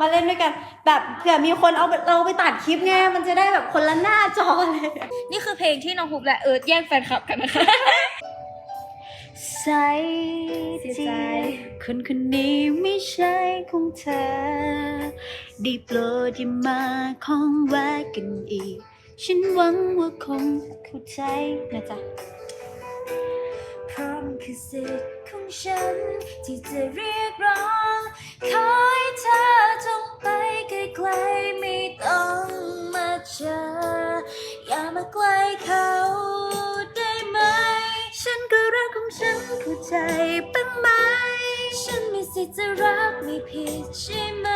มาเล่นด้วยกัน แบบเผื่อมีคนเอาไปเราไปตัดคลิปไงมันจะได้แบบคนละหน้าจอเลยนี่คือเพลงที่น้องฮุบและเอิร์ธแย่งแฟนคลับกันนะคะใส่ใจคนคนนี้ไม่ใช่ของเธอได้โปรดอย่ามาของแวกกันอีก ฉันหวังว่าคงเข้าใจนะจ๊ะเพราะมัน คือสิทธิ์ของฉัน ที่จะเรียกร้อง ขอให้เธอจงไปไกลๆไม่ต้องมาเจอ อย่ามาใกล้เขาได้ไหม ฉันก็รักของฉันเข้าใจบ้างไหม ฉันมีสิทธิ์จะรักไม่ผิดใช่ไหม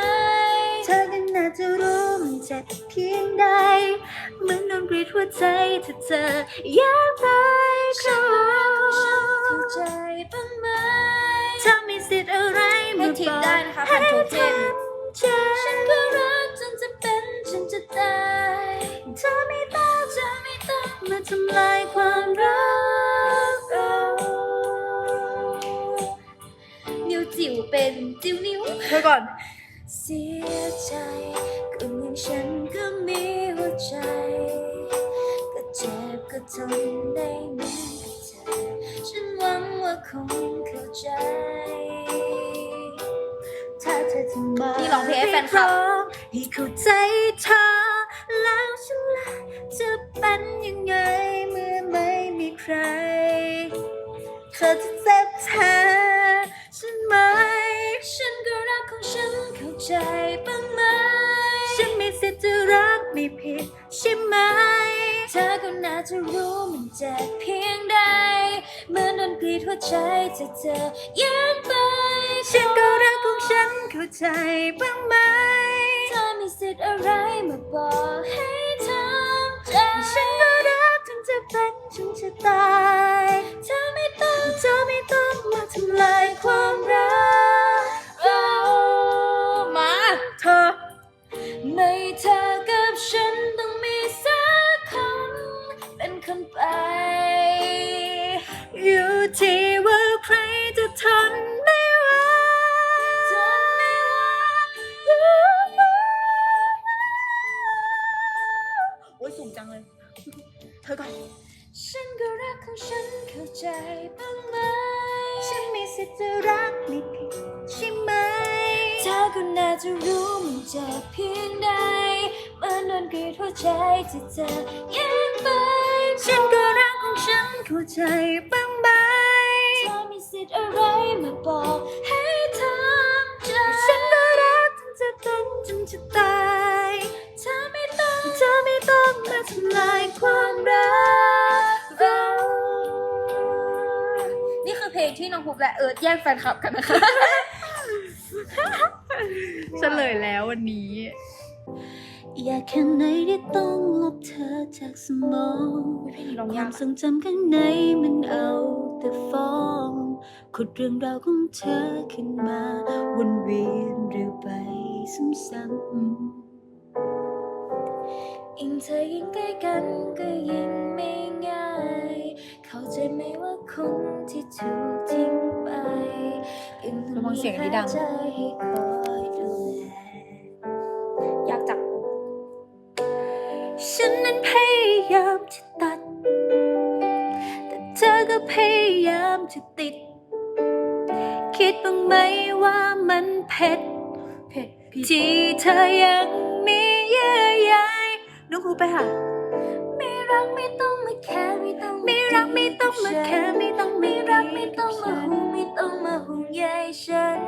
เธอก็น่าจะรู้มันเจ็บเพียงใด เหมือนโดนกรีดหัวใจถ้าเธออยากไปฉัเขาน ใจบ้างไหมเธอมีสิทธิ์อะไรให้มาทิบปอกได้นะคะผ่านโทเค็นใจฉันก็รักจนจะเป็นฉันจะตายเธอไม่ต้องเธอไม่ต้องมาทำลายความรักเรานิ้วจิ๋วเป็นจิ๋วนิ้วเธอก่อน เสียใจคนอย่างฉันก็มีหัวใจ ก็เจ็บก็ทนได้ คงเข้าใจถ้าเธอจะมานี่ร้องเพลงให้แฟนคลับ ให้เข้าใจเธอแล้วฉันล่ะจะเป็นยังไงเมื่อไม่มีใคร เธอจะเจ็บแทนฉันไหม ฉันก็รักของฉันเข้าใจบ้างไหม ฉันมีสิทธิ์จะรักไม่ผิดใช่ไหมเธอก็น่าจะรู้มันเจ็บเพียงใดเหมื่อโดนกรีดหัวใจจะเจอยันไป ฉันก็รักของฉันเข้าใจบ้างไหมเธอมีสิทธิ์อะไรมาบอกให้ทำใจฉันก็รักจนจะเป็นจนจะตาย เธอไม่ต้องเธอไม่ต้องมาทำลายความ สูงจังเลย เธอก่อน ฉันก็รักของฉันเข้าใจบ้างไหม ฉันมีสิทธิ์จะรักไม่ผิดใช่ไหม เธอก็น่าจะรู้มันเจ็บเพียงใดเมื่อโดนกรีดหัวใจจะเจอยังไป ฉันก็รักของฉันเข้าใจบ้างไหม เธอมีสิทธิ์อะไรมาบอก งที่น้องฮุบและเอิร์ธแย่งแฟนคลับกันนะคะ เฉลยแล้ววันนี้ อยากแค่ไหนที่ต้องลบเธอจากสมองเพลงนี้ร้องากควายมทรงจำข้างในมันเอาแต่ฟ้องขุดเรื่องราวของเธอขึ้นมาวนเวียนเรื่อยไปซ้ำยิ่งเธอยิ่งใกล้กันก็ยิ่งไม่ง่าย เข้าใจไหมว่าคนที่ถูกทิ้งไป ยังต้ระวังเสียงอันนี้ดัง อยากจับฉันนั้นพยายามจะตัด แต่เธอก็พยายามจะติด คิดบ้างไหมว่ามันเผ็ดเผ็ดที่เธอยังมีเยื่อใยน้องครูไปค่ะไม่รักไม่ต้องมาแค่ไม่ต้องไม่รักไม่ต้องมาแค่ไม่ต้องไม่รักไม่ต้องมาห่วงไม่ต้องมาห่วง ใยฉัน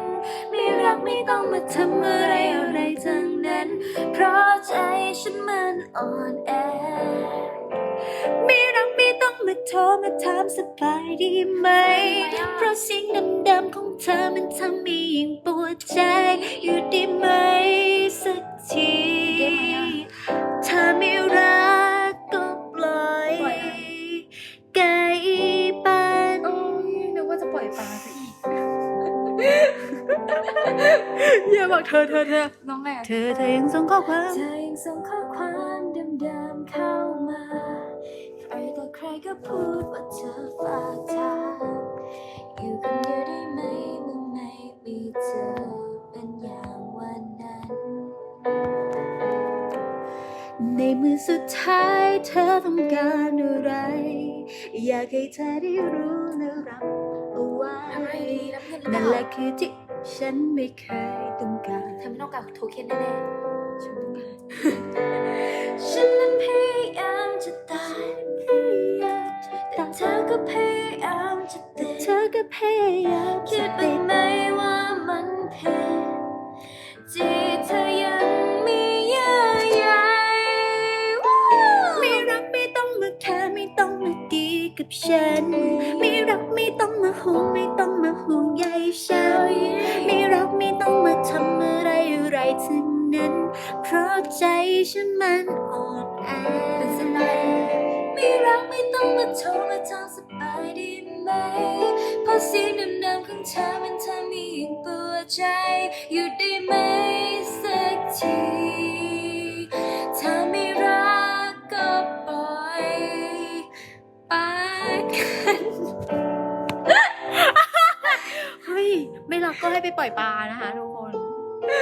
ไม่รักไม่ต้องมาทำอะไรอะไรทั้งนั้น เพราะใจฉันมันอ่อนแอ ไม่รักไม่ต้องมาโทรมาถามสบายดีไหม เพราะเสียงเดิมๆของเธอมันทำให้ยิ่งปวดใจอยู่ได้ไหมสักทีได้ไหมอะถ้าไม่รัก อย่าบอกเธอเธอเธอน้องไงเธอเธอยังส่งข้อความเธอยังส่งข้อความเดิมๆเข้ามาใครต่อใครก็พูดว่าเธอฝากทางอยู่คนเดียวได้ไหมเมื่อไม่มีเธอเป็นอย่างวันนั้น ในมือสุดท้ายเธอต้องการอะไร อยากให้เธอได้รู้และรับเอาไว้ทำอะไรดีรับเงินหรือเปนั่นล่าแหละคือที่ ฉันไม่เคยต้องการเธอไม่ต้องการโทเค็นแน่ฉันต้องการๆฉันนั้นพยายามจะตายแต่เธอก็พยายามจะเตือนเธอก็พยายามคิจะดติบ้างดไหมว่ามันผิดที่เธอยังมีเยื่อใยไม่รักไม่ต้องมาแค่ไม่ต้องมาดีกับฉันไม่รักไม่ ต้องมาห่วงไม่ต้องมาห่วงใยฉันไม่รักไม่ต้องมาทำอะไรอะไรทั้งนั้น เพราะใจฉันมันอ่อนแอเป็นสไลไม่รักไม่ต้องมาโทรมาทางสบายดีไหมเพราะเสียงเดิมๆของเธอมันทำให้ยิ่งปวดใจ อยู่ได้ไหมสักที รักก็ให้ไปปล่อยปลานะคะทุกคน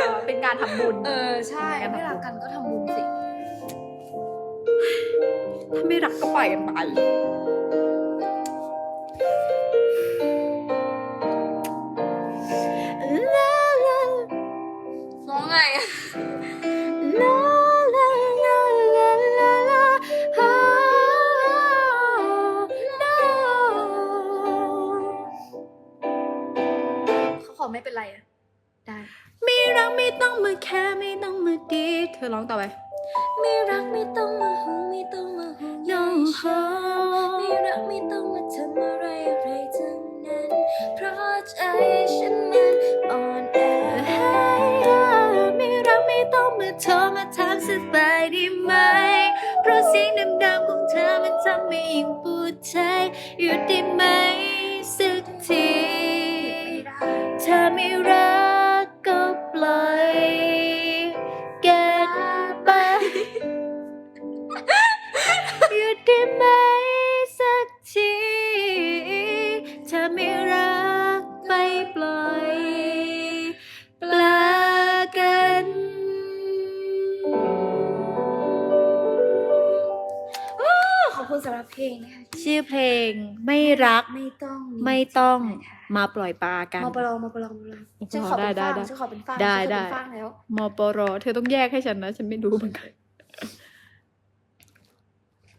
ก็เป็นการทำบุญ เออใช่ไม่รักกันก็ทำบุญสิ ถ้าไม่รักก็ปล่อยกันไปลาลาร้องไง เธอร้องต่อไป ไม่รักไม่ต้องมาหึงไม่ต้อง มาปล่อยปลากันมาปลองมาปลองมาปลองอ๋อฉันขอเป็นได้ฟางได้ฉันขอเป็นฟางได้ฉันขอได้เป็นฟางแล้วมปรเธอต้องแยกให้ฉันนะ ฉันไม่รู้เหมือนกัน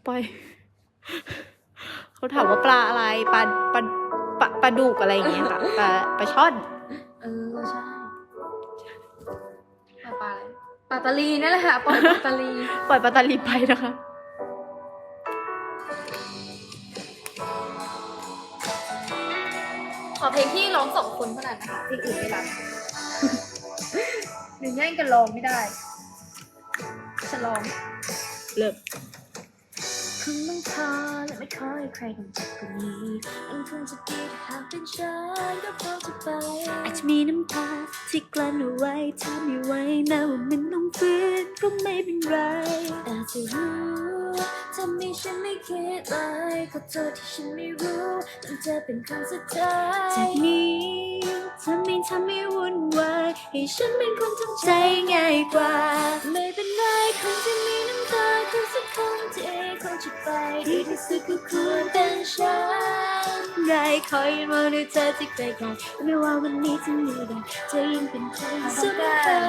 ไปเขาถามว่าปลาอะไรปลาปลาปลาปลาดุกอะไรอย่างเงี้ยค่ะปลาปลาช่อน เออใช่ปลาปลาอะไรปลาตาลีนั่นแหละค่ะปล่อยปลาตาลี ปล่อยปลาตาลีไปนะคะ เพลงที่ร้องสองคนเท่านั้นนะคะเพลงอื่นไม่รับหนึ่งแย่งกันร้องไม่ได้ฉันร้องเริ่มคงต้องพอและไม่ขอให้ใครต้องจับกว่านี้มันคงจะดีถ้าหากเป็นฉันก็พร้อมจะไป อาจจะมีน้ำตาที่กลั้นเอาไว้ถ้าไม่ไหวนะว่ามันต้องฟื้นก็ไม่เป็นไรอาจจะรู้ ทำให้ฉันไม่คิดเลยขอโทษที่ฉันไม่รู้มันจะเป็นครั้งสุดท้ายจากนี้จะไม่ทำให้วุ่นวายให้ฉันเป็นคนทำใจง่ายกว่า ไม่เป็นไรคงจะมีน้ำตาแค่สักคนที่คงจะไปดีที่สุดก็ควรเป็นฉันได้คอยมองดูเธอที่ไกลๆไม่ว่าวันนี้จะมีอะไรเธอยังเป็นคนสำคัญ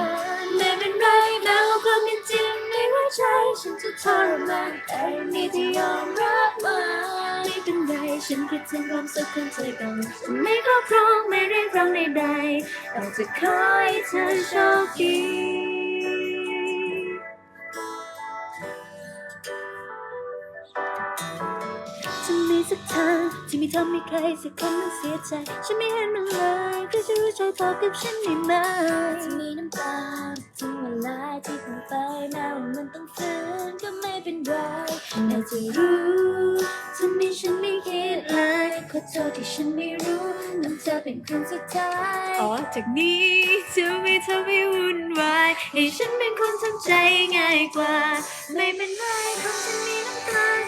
ไม่เป็นไรแม้ว่าความเป็นจริง ใจฉันจะทรมานแต่มีที่ยอมรับมันไม่เป็นไรฉันคิดถึงความสุขของเธอก่อนฉันไม่ครอบครองไม่เรียกร้องใดๆแต่จะขอให้เธอโชคดีจะมีสักทางที่ไม่ทำให้ใครสักคนต้องเสียใจ ฉันไม่เห็นมันเลยก็จะรู้ใจเธอกับฉันได้ไหมจะมีน้ำตาถึงเวลา ที่คงไปแม้ว่ามันต้องฝืนก็ไม่เป็นไรแต่จะรู้ทำให้ฉันไม่คิดเลยขอโทษที่ฉันไม่รู้มันจะเป็นครั้งสุดท้ายอ๋อจากนี้จะไม่ทำให้วุ่นวายให้ฉันเป็นคนทำใจง่ายกว่า ไม่เป็นไรคงจะมีน้ำตาแค่สักครั้ง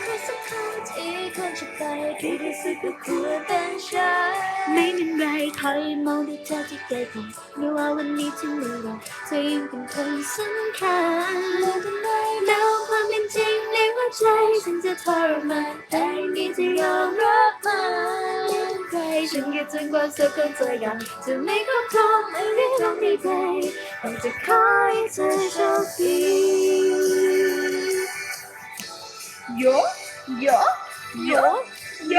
ที่คงจะไปดีที่สุดก็ควรเป็นฉันไม่เป็นไรคอยมองดูเธอที่ไกลๆไม่ว่าวันนี้จะมีอไรเธอยังเป็นคนสำคัญไม่เป็นไรแล้วความเป็นจริงในหัวใจฉันจะทรมานแต่นี่จะยอมรับมันใครฉันคิดถึงความสุขของเธออยากจะไม่ครอบครองไม่เรียกร้องใดๆแต่จะขอให้เธอโชคดีโย โยโ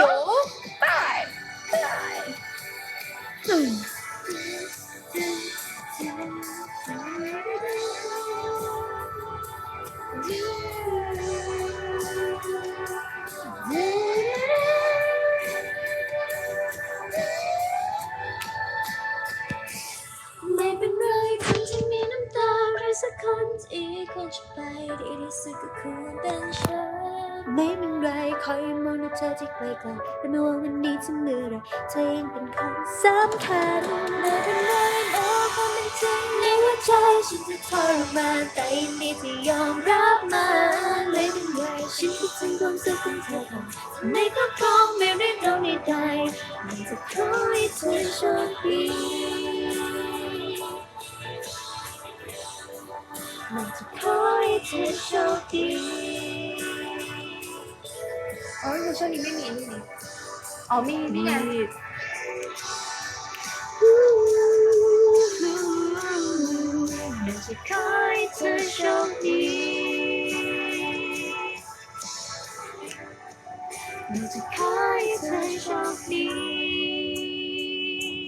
ดูเธอที่ไกลๆแต่ไม่ว่าวันนี้จะเมื่อไรเธอยังเป็นคนสำคัญไม่เป็นไรโอ้ความเป็นจริงในหัวใจฉันจะทรมานแต่ยินดีที่ยอมรับมันไม่เป็นไรฉันคิดถึงความสุขของเธอค่ะไม่ครอบครองไม่เรียกร้องใดๆมันจะขอให้เธอโชคดีมันจะขอให้เธอโชคดี อ๋อคือช่วงนี้ไม่มีนี่นี่อ๋อมีนี่ไงมันจะคอยเธอโชคดีมันจะคอยเธอโชคดี